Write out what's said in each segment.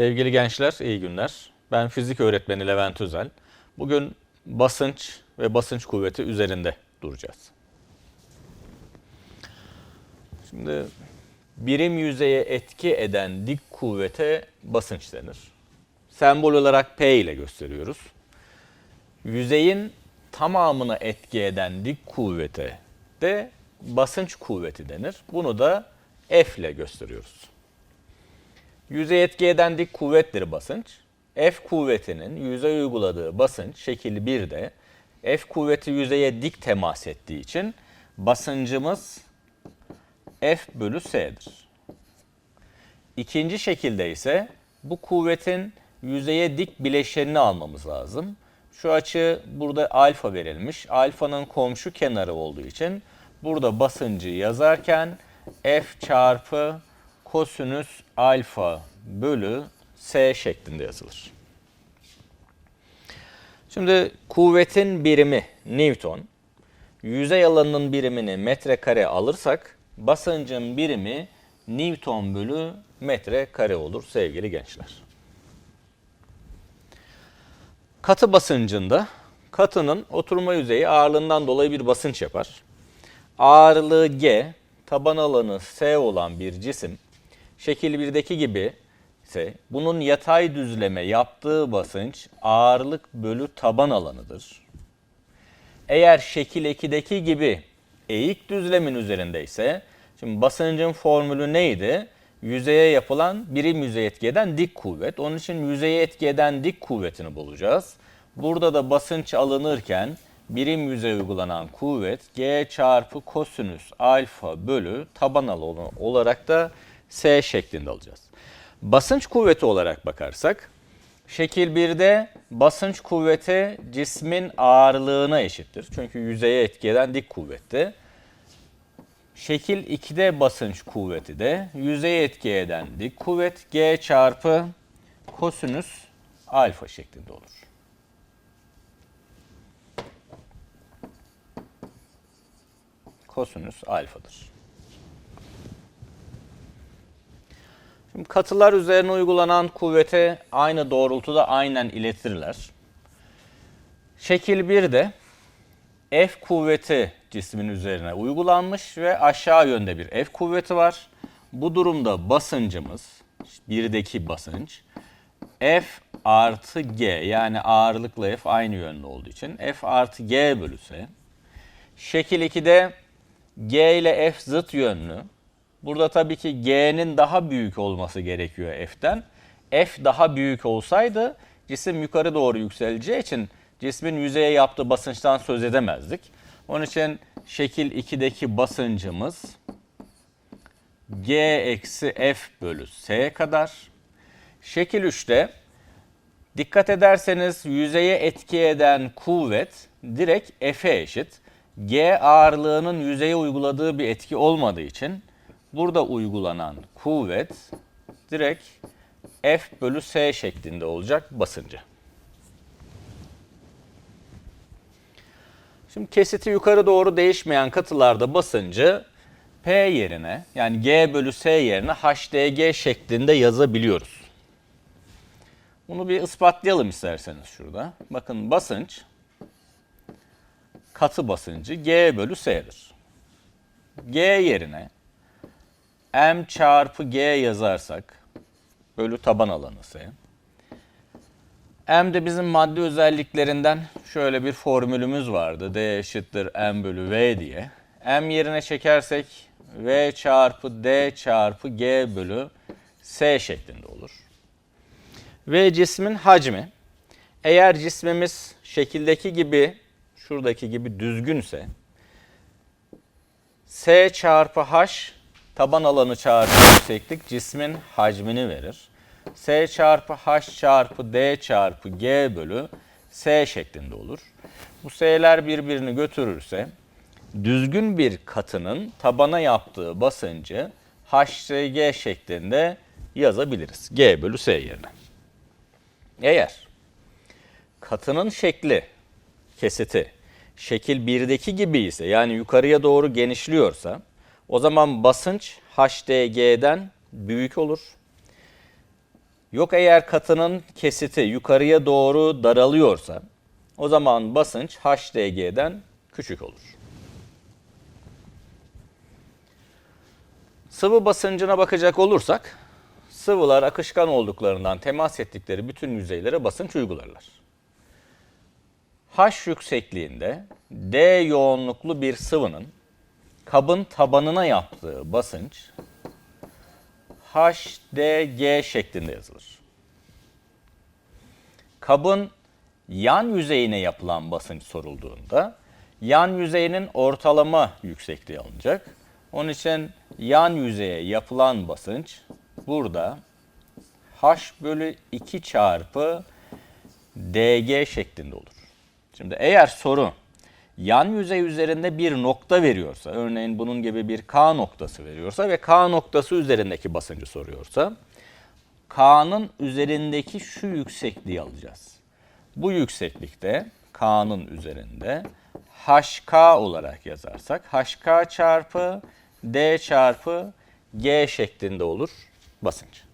Sevgili gençler, iyi günler. Ben fizik öğretmeni Levent Özel. Bugün basınç ve basınç kuvveti üzerinde duracağız. Şimdi birim yüzeye etki eden dik kuvvete basınç denir. Sembol olarak P ile gösteriyoruz. Yüzeyin tamamına etki eden dik kuvvete de basınç kuvveti denir. Bunu da F ile gösteriyoruz. Yüzey etki eden dik kuvvettir basınç. F kuvvetinin yüzeye uyguladığı basınç şekil 1'de F kuvveti yüzeye dik temas ettiği için basıncımız F bölü S'dir. İkinci şekilde ise bu kuvvetin yüzeye dik bileşenini almamız lazım. Şu açı burada alfa verilmiş. Alfanın komşu kenarı olduğu için burada basıncı yazarken F çarpı kosinüs alfa bölü S şeklinde yazılır. Şimdi kuvvetin birimi Newton, yüzey alanının birimini metrekare alırsak basıncın birimi Newton bölü metrekare olur sevgili gençler. Katı basıncında katının oturma yüzeyi ağırlığından dolayı bir basınç yapar. Ağırlığı G, taban alanı S olan bir cisim şekil 1'deki gibi ise bunun yatay düzleme yaptığı basınç ağırlık bölü taban alanıdır. Eğer şekil 2'deki gibi eğik düzlemin üzerinde ise şimdi basıncın formülü neydi? Yüzeye yapılan birim yüzey etki eden dik kuvvet. Onun için yüzeye etki eden dik kuvvetini bulacağız. Burada da basınç alınırken birim yüzeye uygulanan kuvvet G çarpı kosinüs alfa bölü taban alanı olarak da S şeklinde alacağız. Basınç kuvveti olarak bakarsak şekil 1'de basınç kuvveti cismin ağırlığına eşittir. Çünkü yüzeye etki eden dik kuvvetti. Şekil 2'de basınç kuvveti de yüzeye etki eden dik kuvvet G çarpı kosinüs alfa şeklinde olur. Kosinüs alfadır. Katılar üzerine uygulanan kuvvete aynı doğrultuda aynen iletirler. Şekil 1'de F kuvveti cismin üzerine uygulanmış ve aşağı yönde bir F kuvveti var. Bu durumda basıncımız, birdeki basınç F artı G yani ağırlıkla F aynı yönde olduğu için F artı G bölü S. Şekil 2'de G ile F zıt yönlü. Burada tabii ki G'nin daha büyük olması gerekiyor F'ten. F daha büyük olsaydı cisim yukarı doğru yükseleceği için cismin yüzeye yaptığı basınçtan söz edemezdik. Onun için şekil 2'deki basıncımız G eksi F bölü S kadar. Şekil 3'te dikkat ederseniz yüzeye etki eden kuvvet direkt F'e eşit. G ağırlığının yüzeye uyguladığı bir etki olmadığı için burada uygulanan kuvvet direkt F bölü S şeklinde olacak basıncı. Şimdi kesiti yukarı doğru değişmeyen katılarda basıncı P yerine yani G bölü S yerine HDG şeklinde yazabiliyoruz. Bunu bir ispatlayalım isterseniz şurada. Bakın basınç katı basıncı G bölü S'dir. G yerine M çarpı G yazarsak bölü taban alanı S. M de bizim madde özelliklerinden şöyle bir formülümüz vardı. D eşittir M bölü V diye. M yerine çekersek V çarpı D çarpı G bölü S şeklinde olur. V cismin hacmi. Eğer cismimiz şekildeki gibi, şuradaki gibi düzgünse S çarpı H taban alanı çarpı yükseklik cismin hacmini verir. S çarpı H çarpı D çarpı G bölü S şeklinde olur. Bu S'ler birbirini götürürse düzgün bir katının tabana yaptığı basıncı HSG şeklinde yazabiliriz. G bölü S yerine. Eğer katının şekli, kesiti şekil 1'deki gibi ise yani yukarıya doğru genişliyorsa o zaman basınç HDG'den büyük olur. Yok eğer katının kesiti yukarıya doğru daralıyorsa o zaman basınç HDG'den küçük olur. Sıvı basıncına bakacak olursak sıvılar akışkan olduklarından temas ettikleri bütün yüzeylere basınç uygularlar. H yüksekliğinde D yoğunluklu bir sıvının kabın tabanına yaptığı basınç HDG şeklinde yazılır. Kabın yan yüzeyine yapılan basınç sorulduğunda yan yüzeyinin ortalama yüksekliği alınacak. Onun için yan yüzeye yapılan basınç burada H bölü 2 çarpı DG şeklinde olur. Şimdi eğer soru yan yüzey üzerinde bir nokta veriyorsa, örneğin bunun gibi bir K noktası veriyorsa ve K noktası üzerindeki basıncı soruyorsa, K'nın üzerindeki şu yüksekliği alacağız. Bu yükseklikte K'nın üzerinde HK olarak yazarsak HK çarpı D çarpı G şeklinde olur basınç.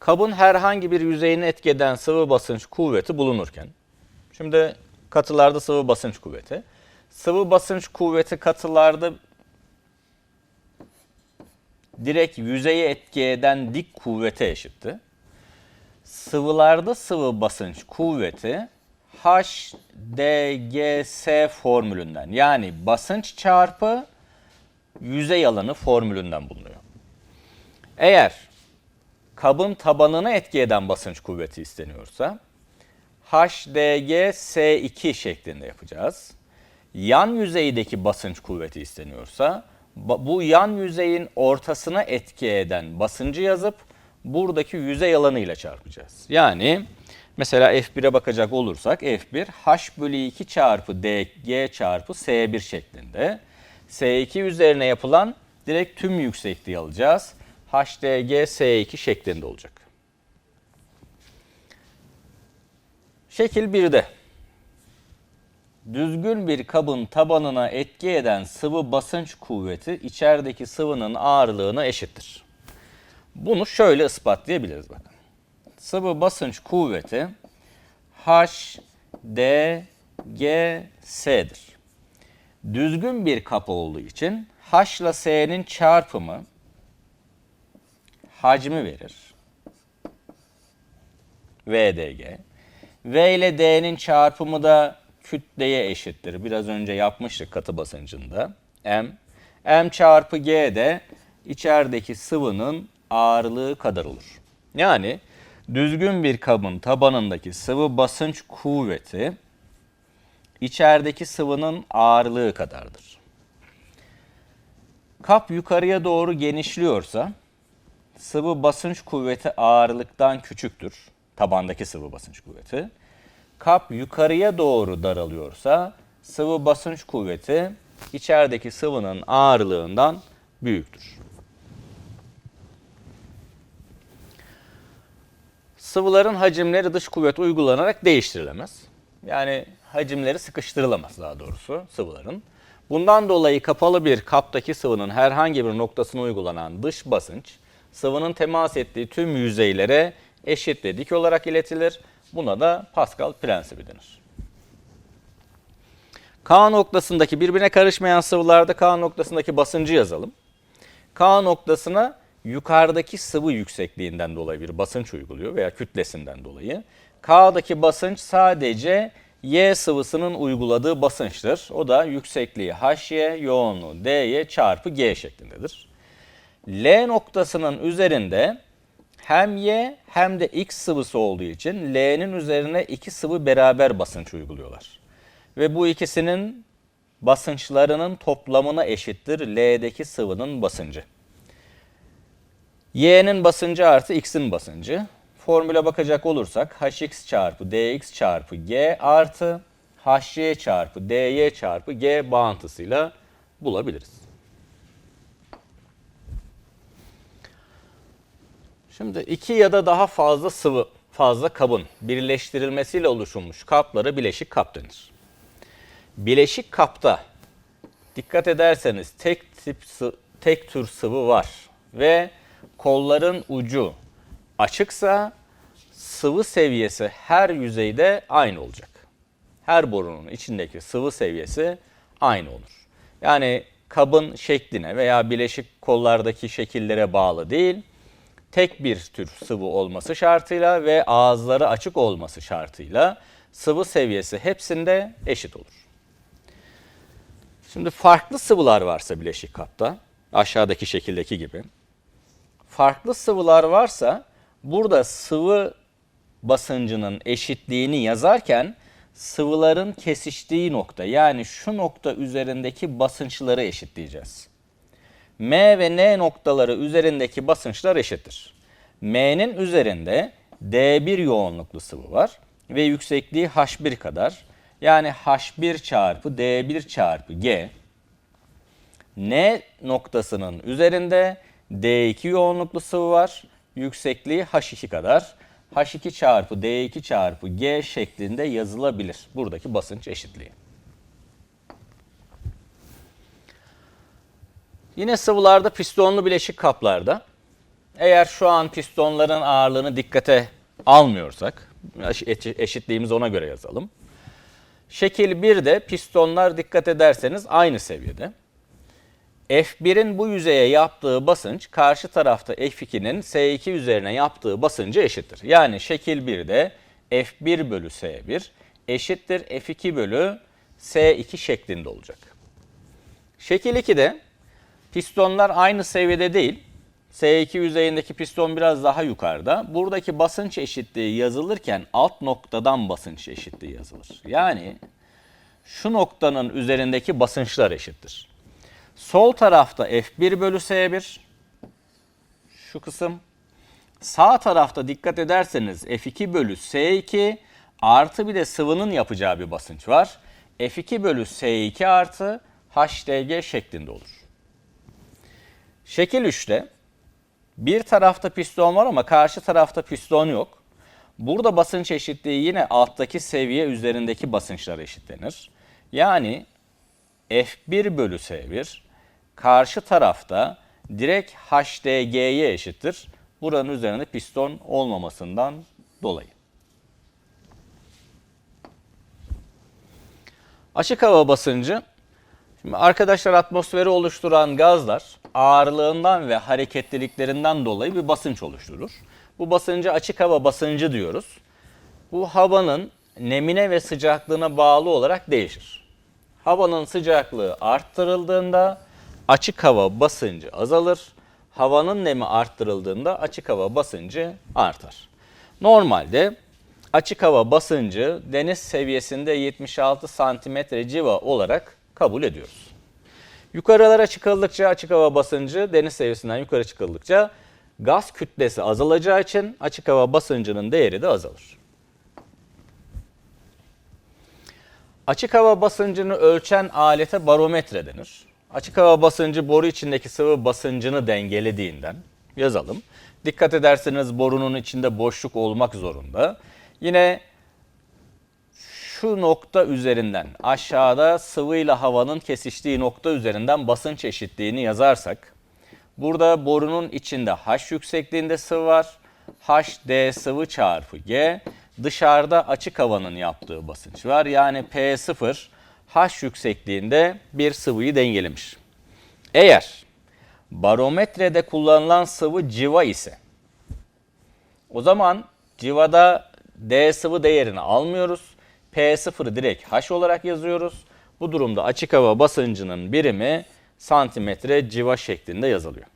Kabın herhangi bir yüzeyini etki eden sıvı basınç kuvveti bulunurken, şimdi katılarda sıvı basınç kuvveti, sıvı basınç kuvveti katılarda direkt yüzeye etki eden dik kuvvete eşitti. Sıvılarda sıvı basınç kuvveti HDGS formülünden yani basınç çarpı yüzey alanı formülünden bulunuyor. Eğer kabın tabanına etki eden basınç kuvveti isteniyorsa HDG S2 şeklinde yapacağız. Yan yüzeydeki basınç kuvveti isteniyorsa bu yan yüzeyin ortasına etki eden basıncı yazıp buradaki yüzey alanıyla çarpacağız. Yani mesela F1'e bakacak olursak F1 H bölü 2 çarpı DG çarpı S1 şeklinde. S2 üzerine yapılan direkt tüm yüksekliği alacağız. HDG S2 şeklinde olacak. Şekil 1'de düzgün bir kabın tabanına etki eden sıvı basınç kuvveti içerideki sıvının ağırlığına eşittir. Bunu şöyle ispatlayabiliriz bakın. Sıvı basınç kuvveti H, D, G, S'dir. Düzgün bir kap olduğu için H ile S'nin çarpımı hacmi verir. VDG. V ile D'nin çarpımı da kütleye eşittir. Biraz önce yapmıştık katı basıncında. M. M çarpı G de içerideki sıvının ağırlığı kadar olur. Yani düzgün bir kabın tabanındaki sıvı basınç kuvveti içerideki sıvının ağırlığı kadardır. Kap yukarıya doğru genişliyorsa sıvı basınç kuvveti ağırlıktan küçüktür. Tabandaki sıvı basınç kuvveti. Kap yukarıya doğru daralıyorsa sıvı basınç kuvveti içerideki sıvının ağırlığından büyüktür. Sıvıların hacimleri dış kuvvet uygulanarak değiştirilemez. Yani hacimleri sıkıştırılamaz daha doğrusu sıvıların. Bundan dolayı kapalı bir kaptaki sıvının herhangi bir noktasına uygulanan dış basınç sıvının temas ettiği tüm yüzeylere eşit ve dik olarak iletilir. Buna da Pascal prensibi denir. K noktasındaki birbirine karışmayan sıvılarda K noktasındaki basıncı yazalım. K noktasına yukarıdaki sıvı yüksekliğinden dolayı bir basınç uyguluyor veya kütlesinden dolayı. K'daki basınç sadece Y sıvısının uyguladığı basınçtır. O da yüksekliği HY, yoğunluğu DY çarpı G şeklindedir. L noktasının üzerinde hem Y hem de X sıvısı olduğu için L'nin üzerine iki sıvı beraber basınç uyguluyorlar. Ve bu ikisinin basınçlarının toplamına eşittir L'deki sıvının basıncı. Y'nin basıncı artı X'in basıncı. Formüle bakacak olursak Hx çarpı Dx çarpı G artı Hy çarpı Dy çarpı G bağıntısıyla bulabiliriz. Şimdi iki ya da daha fazla sıvı, fazla kabın birleştirilmesiyle oluşmuş kaplara bileşik kap denir. Bileşik kapta dikkat ederseniz tek tip tek tür sıvı var ve kolların ucu açıksa sıvı seviyesi her yüzeyde aynı olacak. Her borunun içindeki sıvı seviyesi aynı olur. Yani kabın şekline veya bileşik kollardaki şekillere bağlı değil, tek bir tür sıvı olması şartıyla ve ağızları açık olması şartıyla sıvı seviyesi hepsinde eşit olur. Şimdi farklı sıvılar varsa bileşik kapta, aşağıdaki şekildeki gibi. Farklı sıvılar varsa burada sıvı basıncının eşitliğini yazarken sıvıların kesiştiği nokta yani şu nokta üzerindeki basınçları eşitleyeceğiz. M ve N noktaları üzerindeki basınçlar eşittir. M'nin üzerinde D1 yoğunluklu sıvı var ve yüksekliği H1 kadar. Yani H1 çarpı D1 çarpı G. N noktasının üzerinde D2 yoğunluklu sıvı var. Yüksekliği H2 kadar. H2 çarpı D2 çarpı G şeklinde yazılabilir. Buradaki basınç eşitliği. Yine sıvılarda pistonlu bileşik kaplarda eğer şu an pistonların ağırlığını dikkate almıyorsak eşitliğimizi ona göre yazalım. Şekil 1'de pistonlar dikkat ederseniz aynı seviyede. F1'in bu yüzeye yaptığı basınç karşı tarafta F2'nin S2 üzerine yaptığı basıncı eşittir. Yani şekil 1'de F1 bölü S1 eşittir F2 bölü S2 şeklinde olacak. Şekil 2'de pistonlar aynı seviyede değil. S2 yüzeyindeki piston biraz daha yukarıda. Buradaki basınç eşitliği yazılırken alt noktadan basınç eşitliği yazılır. Yani şu noktanın üzerindeki basınçlar eşittir. Sol tarafta F1 bölü S1 şu kısım. Sağ tarafta dikkat ederseniz F2 bölü S2 artı bir de sıvının yapacağı bir basınç var. F2 bölü S2 artı HDG şeklinde olur. Şekil 3'te bir tarafta piston var ama karşı tarafta piston yok. Burada basınç eşitliği yine alttaki seviye üzerindeki basınçlar eşitlenir. Yani F1 bölü S1 karşı tarafta direkt HDG'ye eşittir. Buranın üzerinde piston olmamasından dolayı. Açık hava basıncı Şimdi arkadaşlar atmosferi oluşturan gazlar ağırlığından ve hareketliliklerinden dolayı bir basınç oluşturur. Bu basıncı açık hava basıncı diyoruz. Bu havanın nemine ve sıcaklığına bağlı olarak değişir. Havanın sıcaklığı arttırıldığında açık hava basıncı azalır. Havanın nemi arttırıldığında açık hava basıncı artar. Normalde açık hava basıncı deniz seviyesinde 76 santimetre civa olarak kabul ediyoruz. Yukarılara çıkıldıkça açık hava basıncı deniz seviyesinden yukarı çıkıldıkça gaz kütlesi azalacağı için açık hava basıncının değeri de azalır. Açık hava basıncını ölçen alete barometre denir. Açık hava basıncı boru içindeki sıvı basıncını dengelediğinden yazalım. Dikkat ederseniz borunun içinde boşluk olmak zorunda. Yine şu nokta üzerinden aşağıda sıvıyla havanın kesiştiği nokta üzerinden basınç eşitliğini yazarsak burada borunun içinde H yüksekliğinde sıvı var. H D sıvı çarpı G dışarıda açık havanın yaptığı basınç var. Yani P0 H yüksekliğinde bir sıvıyı dengelemiş. Eğer barometrede kullanılan sıvı civa ise o zaman civada D sıvı değerini almıyoruz. P0'ı direkt H olarak yazıyoruz. Bu durumda açık hava basıncının birimi santimetre civa şeklinde yazılıyor.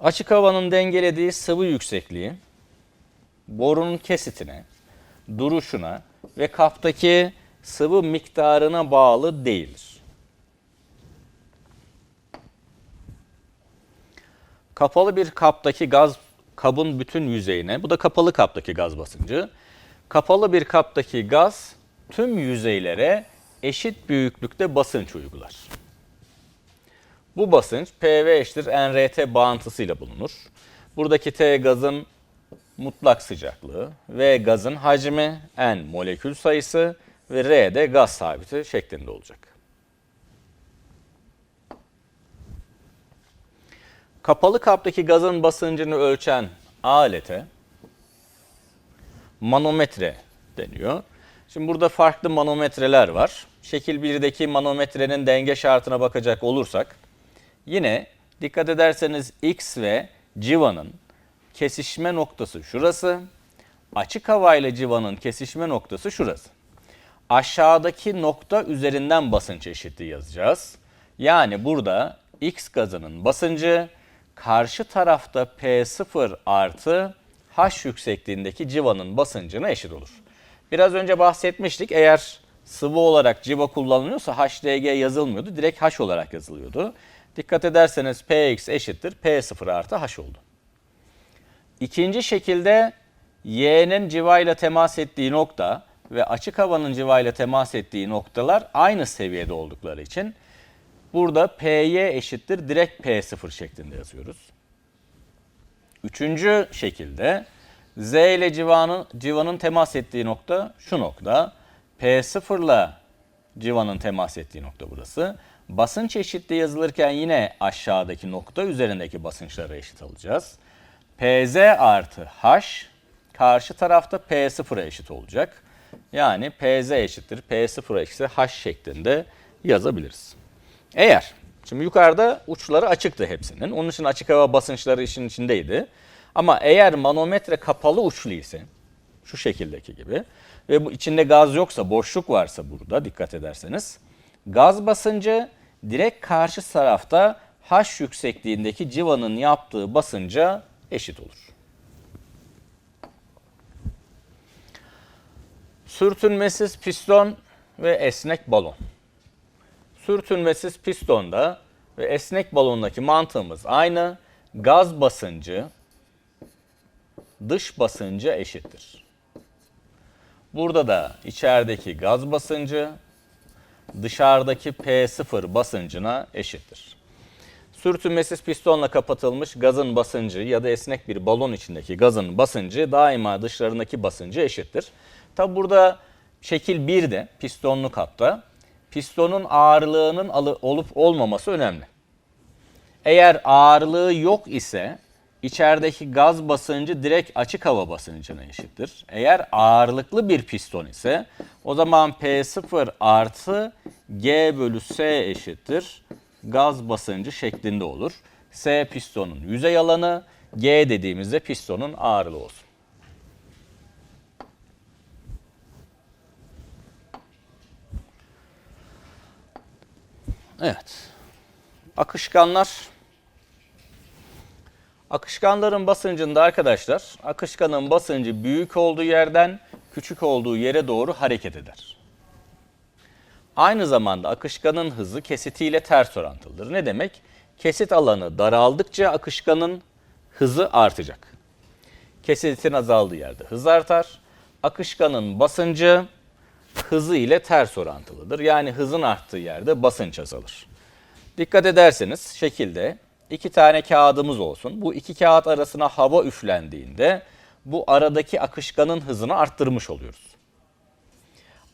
Açık havanın dengelediği sıvı yüksekliği borunun kesitine, duruşuna ve kaptaki sıvı miktarına bağlı değildir. Kapalı bir kaptaki gaz kabın bütün yüzeyine, bu da kapalı kaptaki gaz basıncı. Kapalı bir kaptaki gaz tüm yüzeylere eşit büyüklükte basınç uygular. Bu basınç PV eşittir NRT bağıntısıyla bulunur. Buradaki T gazın mutlak sıcaklığı, V gazın hacmi, N molekül sayısı ve R de gaz sabiti şeklinde olacak. Kapalı kaptaki gazın basıncını ölçen alete manometre deniyor. Şimdi burada farklı manometreler var. Şekil 1'deki manometrenin denge şartına bakacak olursak yine dikkat ederseniz X ve civanın kesişme noktası şurası. Açık hava ile civanın kesişme noktası şurası. Aşağıdaki nokta üzerinden basınç eşitliği yazacağız. Yani burada X gazının basıncı karşı tarafta P0 artı H yüksekliğindeki civanın basıncına eşit olur. Biraz önce bahsetmiştik eğer sıvı olarak civa kullanılıyorsa HDG yazılmıyordu. Direkt H olarak yazılıyordu. Dikkat ederseniz Px eşittir P0 artı H oldu. İkinci şekilde Y'nin civa ile temas ettiği nokta ve açık havanın civa ile temas ettiği noktalar aynı seviyede oldukları için burada Py eşittir direkt P0 şeklinde yazıyoruz. Üçüncü şekilde Z ile civanın, civanın temas ettiği nokta şu nokta. P0 ile civanın temas ettiği nokta burası. Basınç eşitliği yazılırken yine aşağıdaki nokta üzerindeki basınçlara eşit alacağız. Pz artı H karşı tarafta P0'a eşit olacak. Yani Pz eşittir P0 eksi H şeklinde yazabiliriz. Eğer, şimdi yukarıda uçları açıktı hepsinin. Onun için açık hava basınçları işin içindeydi. Ama eğer manometre kapalı uçlu ise, şu şekildeki gibi ve bu içinde gaz yoksa, boşluk varsa burada dikkat ederseniz, gaz basıncı direkt karşı tarafta H yüksekliğindeki civanın yaptığı basınca eşit olur. Sürtünmesiz piston ve esnek balon. Sürtünmesiz pistonda ve esnek balondaki mantığımız aynı. Gaz basıncı dış basınca eşittir. Burada da içerideki gaz basıncı dışarıdaki P0 basıncına eşittir. Sürtünmesiz pistonla kapatılmış gazın basıncı ya da esnek bir balon içindeki gazın basıncı daima dışlarındaki basıncı eşittir. Tabi burada şekil 1'de pistonlu kapta pistonun ağırlığının olup olmaması önemli. Eğer ağırlığı yok ise içerideki gaz basıncı direkt açık hava basıncına eşittir. Eğer ağırlıklı bir piston ise o zaman P0 artı G bölü S eşittir. Gaz basıncı şeklinde olur. S pistonun yüzey alanı, G dediğimizde pistonun ağırlığı olsun. Evet. Akışkanlar Akışkanların basıncında arkadaşlar, akışkanın basıncı büyük olduğu yerden küçük olduğu yere doğru hareket eder. Aynı zamanda akışkanın hızı kesitiyle ters orantılıdır. Ne demek? Kesit alanı daraldıkça akışkanın hızı artacak. Kesitin azaldığı yerde hız artar. Akışkanın basıncı hızı ile ters orantılıdır. Yani hızın arttığı yerde basınç azalır. Dikkat ederseniz şekilde iki tane kağıdımız olsun. Bu iki kağıt arasına hava üflendiğinde bu aradaki akışkanın hızını arttırmış oluyoruz.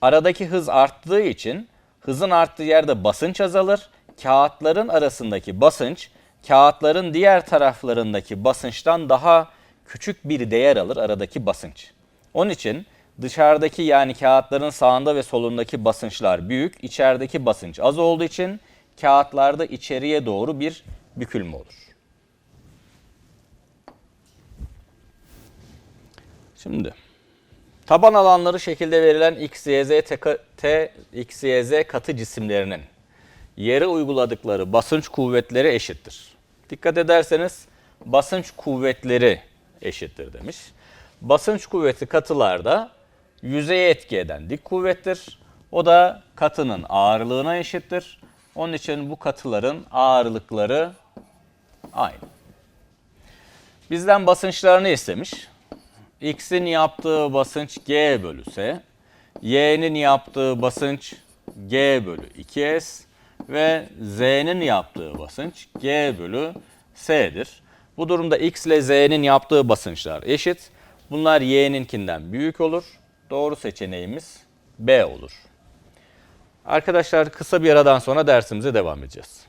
Aradaki hız arttığı için hızın arttığı yerde basınç azalır. Kağıtların arasındaki basınç kağıtların diğer taraflarındaki basınçtan daha küçük bir değer alır aradaki basınç. Onun için dışarıdaki yani kağıtların sağında ve solundaki basınçlar büyük, içerideki basınç az olduğu için kağıtlarda içeriye doğru bir bükülme olur. Şimdi taban alanları şekilde verilen X, Y, Z, T, T, katı cisimlerinin yere uyguladıkları basınç kuvvetleri eşittir. Dikkat ederseniz basınç kuvvetleri eşittir demiş. Basınç kuvveti katılarda yüzeye etki eden dik kuvvettir. O da katının ağırlığına eşittir. Onun için bu katıların ağırlıkları aynı. Bizden basınçlarını istemiş. X'in yaptığı basınç G bölü S. Y'nin yaptığı basınç G bölü 2S. Ve Z'nin yaptığı basınç G bölü S'dir. Bu durumda X ile Z'nin yaptığı basınçlar eşit. Bunlar Y'ninkinden büyük olur. Doğru seçeneğimiz B olur. Arkadaşlar kısa bir aradan sonra dersimize devam edeceğiz.